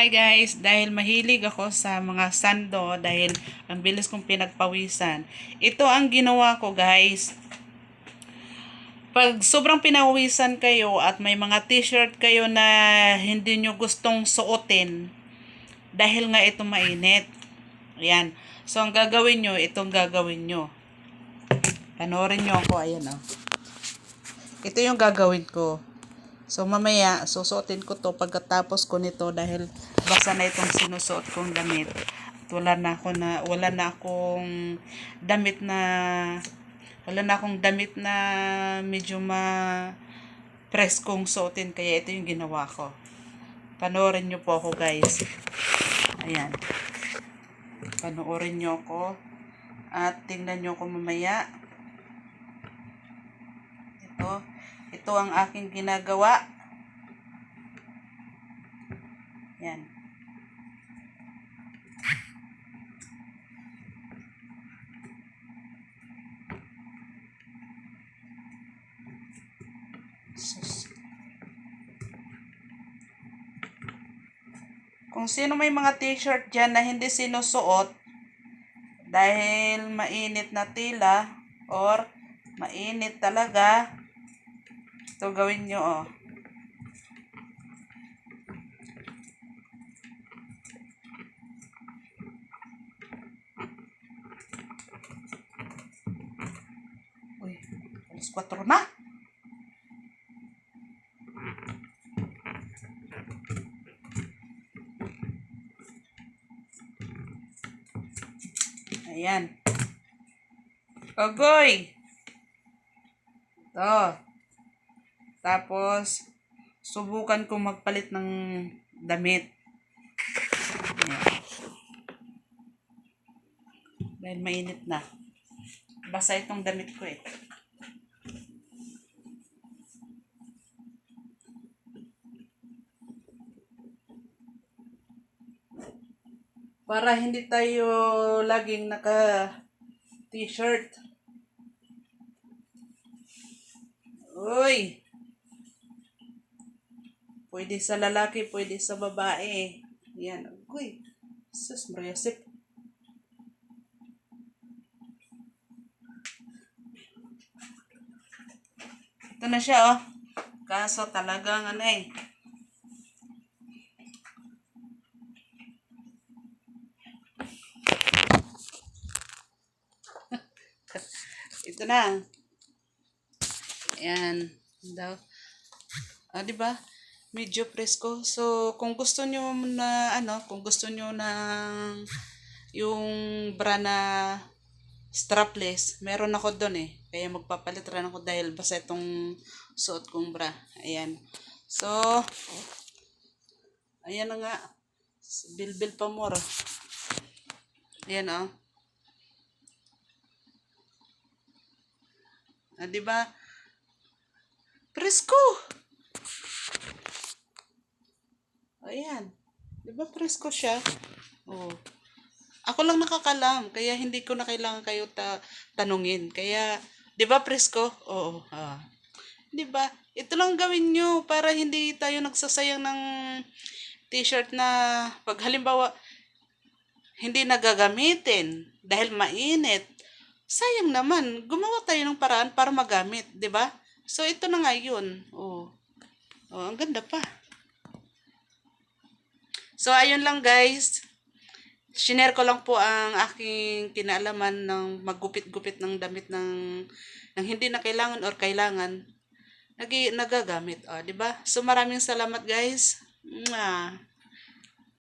Hi guys, dahil mahilig ako sa mga sando, dahil ang bilis kong pinagpawisan. Ito ang ginawa ko guys. Pag sobrang pinawisan kayo at may mga t-shirt kayo na hindi nyo gustong suotin, dahil nga ito mainit. Ayan. So, ang gagawin nyo, itong gagawin nyo. Panoorin nyo ako, ayan o. Ito yung gagawin ko. So mamaya, susuotin ko to pagkatapos ko nito dahil basa na itong sinusuot kong damit. At wala na ako na wala na akong damit na wala na akong damit na medyo ma preskong suotin kaya ito yung ginawa ko. Panoorin niyo po ako guys. Ayan. Panoorin niyo ako at tingnan niyo ako mamaya. Ito. Ito ang aking ginagawa. Yan. Sus. Kung sino may mga t-shirt dyan na hindi sinusuot dahil mainit na tila or mainit talaga, ito gawin nyo, oh. Uy, alas 4 na. Ayan. Ogoy! Ito. Tapos, subukan kong magpalit ng damit. Ayan. Dahil mainit na. Basa itong damit ko eh. Para hindi tayo laging naka t-shirt. Uy! Pwede sa lalaki, pwede sa babae. Yan. Uy! Sus, Mariasip. Ito na siya, oh. Kaso talagang ano eh. Ito na. Ayan. Daw. Ah, di ba? Medyo presko. So, kung gusto nyo na, ano, kung gusto nyo ng yung bra na strapless, meron ako doon eh. Kaya magpapalit rin ako dahil basta itong suot kong bra. Ayan. So, ayan na nga. Bilbil pa more. Ayan oh. Ah, di ba? Presko! Ayan. Di ba presko siya? Oh. Ako lang nakakalam, kaya hindi ko na kailangan kayo ta tanungin. Kaya, di ba presko? Oo. Ah. Di ba? Ito lang gawin nyo para hindi tayo nagsasayang ng t-shirt na pag halimbawa hindi nagagamitin dahil mainit. Sayang naman, gumawa tayo ng paraan para magamit, 'di ba? So ito na nga 'yun. Oh. Oh, ang ganda pa. So ayun lang guys. Shinare ko lang po ang aking kinalaman ng maggupit-gupit ng damit ng ng hindi na kailangan or kailangan nagi nagagamit, oh, 'di ba? So maraming salamat guys. Mwah.